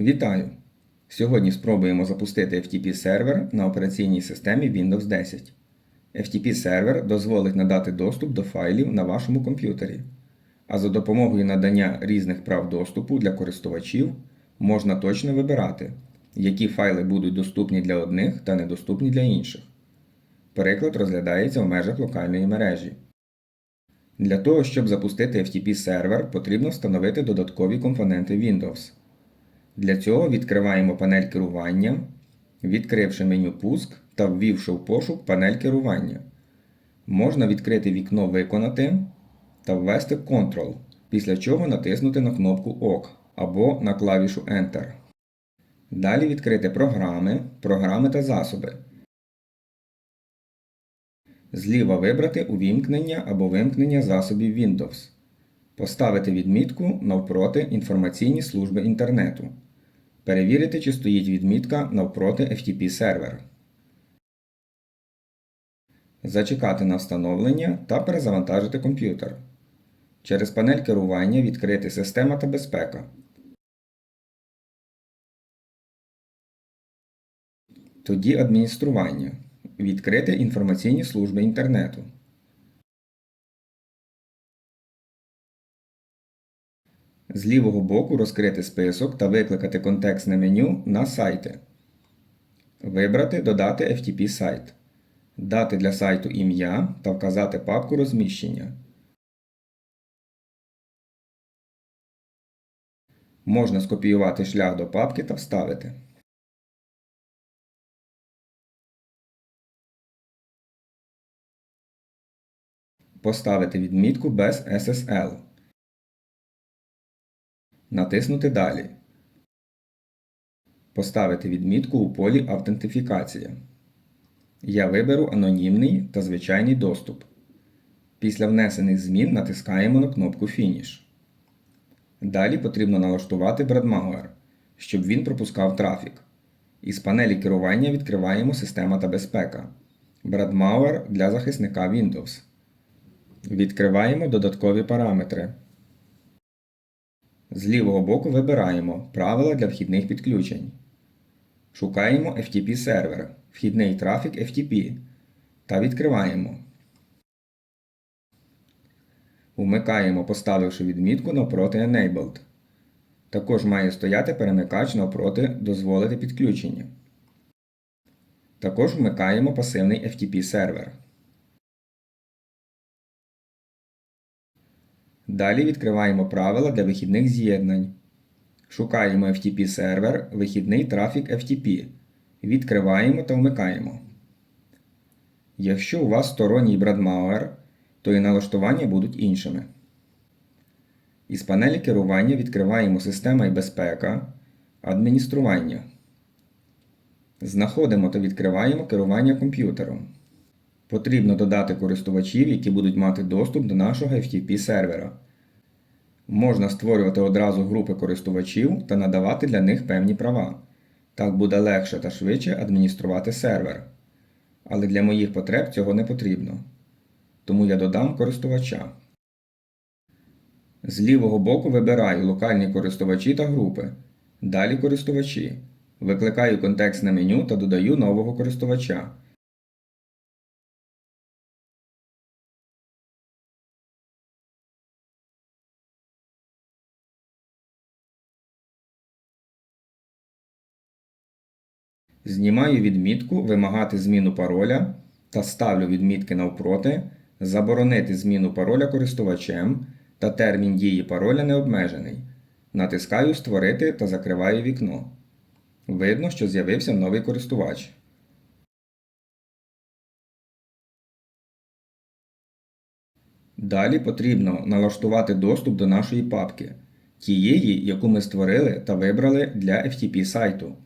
Вітаю! Сьогодні спробуємо запустити FTP сервер на операційній системі Windows 10. FTP сервер дозволить надати доступ до файлів на вашому комп'ютері, а за допомогою надання різних прав доступу для користувачів можна точно вибирати, які файли будуть доступні для одних та недоступні для інших. Переклад розглядається в межах локальної мережі. Для того, щоб запустити FTP сервер, потрібно встановити додаткові компоненти Windows. Для цього відкриваємо панель керування, відкривши меню Пуск та ввівши в пошук панель керування. Можна відкрити вікно Виконати та ввести Ctrl, після чого натиснути на кнопку ОК або на клавішу Enter. Далі відкрити Програми, Програми та засоби. Зліва вибрати Увімкнення або вимкнення засобів Windows. Поставити відмітку навпроти інформаційні служби інтернету. Перевірити, чи стоїть відмітка навпроти FTP сервер. Зачекати на встановлення та перезавантажити комп'ютер. Через панель керування відкрити Система та безпека. Тоді адміністрування. Відкрити інформаційні служби інтернету. З лівого боку розкрити список та викликати контекстне меню на сайти. Вибрати Додати FTP сайт. Дати для сайту ім'я та вказати папку розміщення. Можна скопіювати шлях до папки та вставити. Поставити відмітку без SSL. Натиснути Далі. Поставити відмітку у полі Автентифікація. Я виберу анонімний та звичайний доступ. Після внесених змін натискаємо на кнопку Фініш. Далі потрібно налаштувати Бредмауер, щоб він пропускав трафік. Із панелі керування відкриваємо Система та безпека. Бредмауер для захисника Windows. Відкриваємо додаткові параметри. З лівого боку вибираємо Правила для вхідних підключень. Шукаємо FTP сервер, вхідний трафік FTP та відкриваємо. Вмикаємо, поставивши відмітку навпроти Enabled. Також має стояти перемикач навпроти Дозволити підключення. Також вмикаємо пасивний FTP сервер. Далі відкриваємо правила для вихідних з'єднань. Шукаємо FTP сервер, вихідний трафік FTP. Відкриваємо та вмикаємо. Якщо у вас сторонній брадмауер, то і налаштування будуть іншими. Із панелі керування відкриваємо Система і безпека, адміністрування. Знаходимо та відкриваємо керування комп'ютером. Потрібно додати користувачів, які будуть мати доступ до нашого FTP сервера. Можна створювати одразу групи користувачів та надавати для них певні права. Так буде легше та швидше адмініструвати сервер. Але для моїх потреб цього не потрібно. Тому я додам користувача. З лівого боку вибираю локальні користувачі та групи. Далі користувачі. Викликаю контекстне меню та додаю нового користувача. Знімаю відмітку Вимагати зміну пароля та ставлю відмітки навпроти Заборонити зміну пароля користувачем та термін дії пароля не обмежений. Натискаю Створити та закриваю вікно. Видно, що з'явився новий користувач. Далі потрібно налаштувати доступ до нашої папки, тієї, яку ми створили та вибрали для FTP сайту.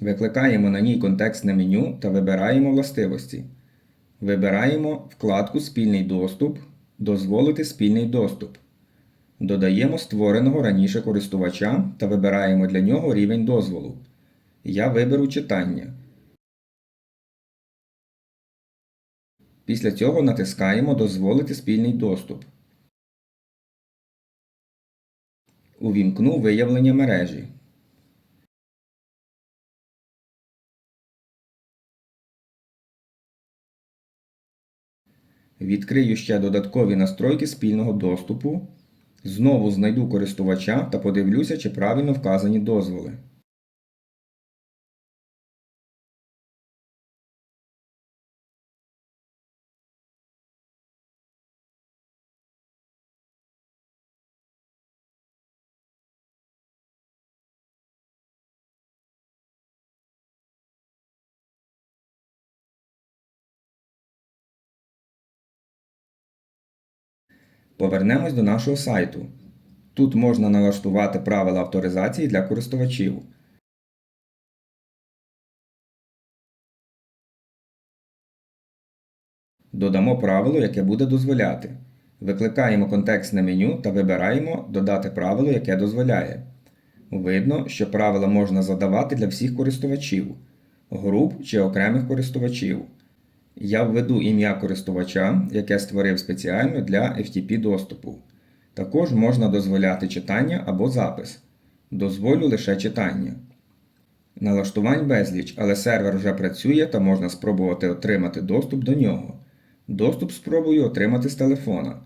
Викликаємо на ній контекстне меню та вибираємо властивості. Вибираємо вкладку Спільний доступ, Дозволити спільний доступ. Додаємо створеного раніше користувача та вибираємо для нього рівень дозволу. Я виберу читання. Після цього натискаємо Дозволити спільний доступ. Увімкну виявлення мережі. Відкрию ще додаткові настройки спільного доступу. Знову знайду користувача та подивлюся, чи правильно вказані дозволи. Повернемось до нашого сайту. Тут можна налаштувати правила авторизації для користувачів. Додамо правило, яке буде дозволяти. Викликаємо контекстне меню та вибираємо Додати правило, яке дозволяє. Видно, що правила можна задавати для всіх користувачів, груп чи окремих користувачів. Я введу ім'я користувача, яке створив спеціально для FTP доступу. Також можна дозволяти читання або запис. Дозволю лише читання. Налаштувань безліч, але сервер вже працює та можна спробувати отримати доступ до нього. Доступ спробую отримати з телефона.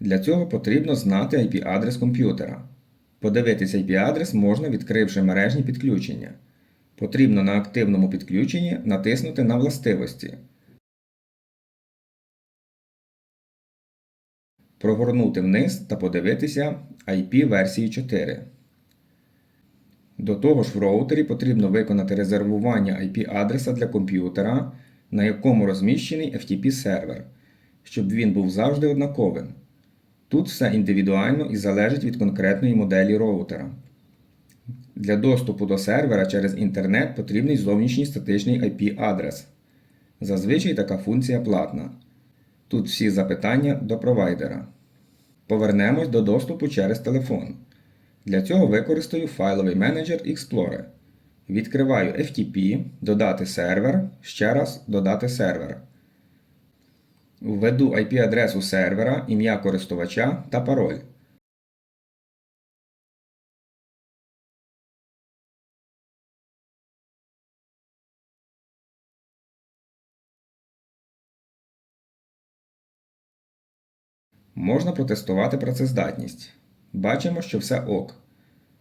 Для цього потрібно знати IP-адрес комп'ютера. Подивитись IP-адрес можна, відкривши мережні підключення. Потрібно на активному підключенні натиснути на властивості. Прогорнути вниз та подивитися IP версії 4. До того ж в роутері потрібно виконати резервування IP-адреса для комп'ютера, на якому розміщений FTP сервер, щоб він був завжди однаковим. Тут все індивідуально і залежить від конкретної моделі роутера. Для доступу до сервера через інтернет потрібний зовнішній статичний IP-адрес. Зазвичай така функція платна. Тут всі запитання до провайдера. Повернемось до доступу через телефон. Для цього використаю файловий менеджер Explorer. Відкриваю FTP, додати сервер, ще раз додати сервер. Введу IP-адресу сервера, ім'я користувача та пароль. Можна протестувати працездатність. Бачимо, що все ок.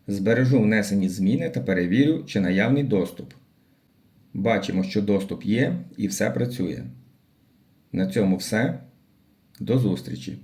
Збережу внесені зміни та перевірю, чи наявний доступ. Бачимо, що доступ є і все працює. На цьому все. До зустрічі!